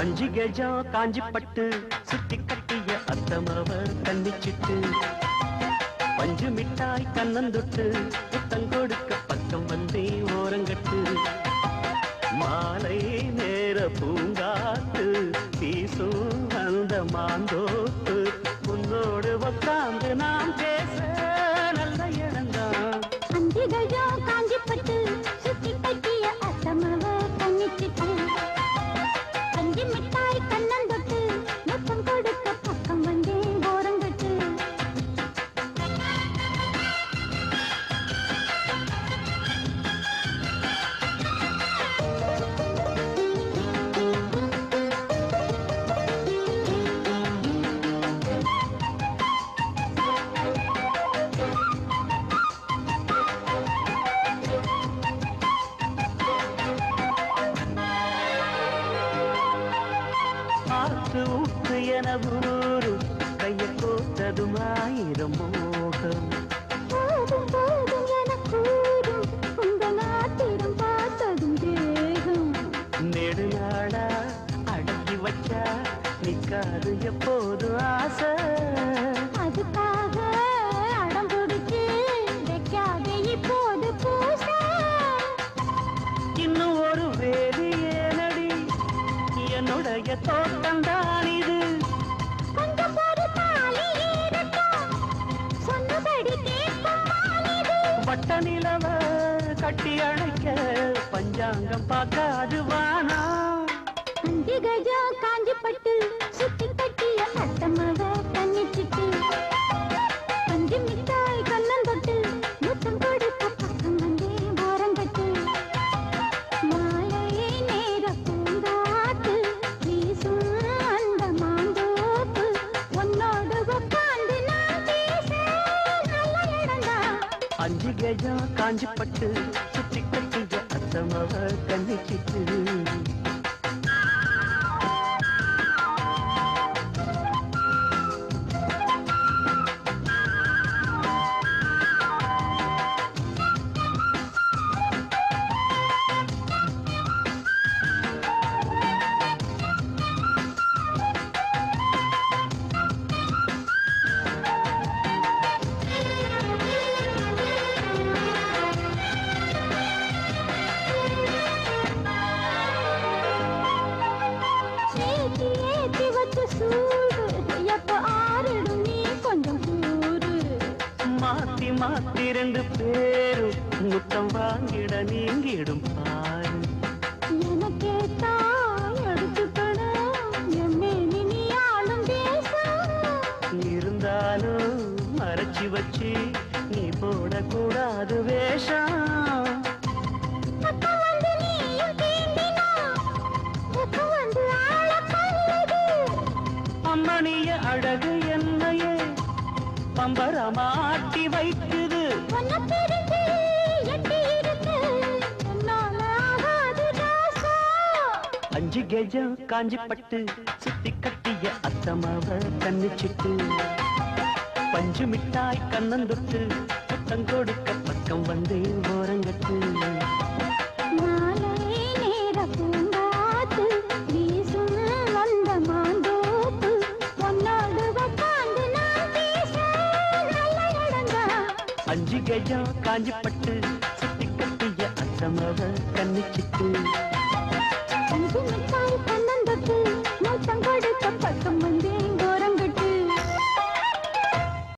அஞ்சு கெஜா காஞ்சி பட்டு சுத்தி கட்டி அத்தமவர் கண்ணிச்சிட்டு பஞ்சு மிட்டாய் கண்ணந்தொட்டு புத்தம் கொடுக்க பக்கம் வந்தே ஓரங்கட்டு. மாலை நேர உற்று உற்று என ஊரு கைய கோத்ததுமாயிரமோ நிலவ கட்டி அழைக்க பஞ்சாங்கம் பார்க்காது அஞ்சிகையா காஞ்சி பட்டு சுத்தி கட்டுங்க அத்தமவ கண்ணி மாத்திரண்டு பேரும் முத்தம் வாங்கிட நீங்கிடும் பாரு. இருந்தாலும் மறைச்சி வச்சு பம்பரமாட்டி வைக்குது அஞ்சு கெஜம் காஞ்சி பட்டு சுத்தி கட்டிய அத்தமாவ கண்ணிச்சிட்டு பஞ்சு மிட்டாய் கண்ணந்தொட்டு புத்தம் கொடுக்க பக்கம் வந்து ஓர அஞ்சு கஜம் காஞ்சி பட்டு சுட்டி கட்டிய அச்சமவ கண்ணிச்சிட்டு.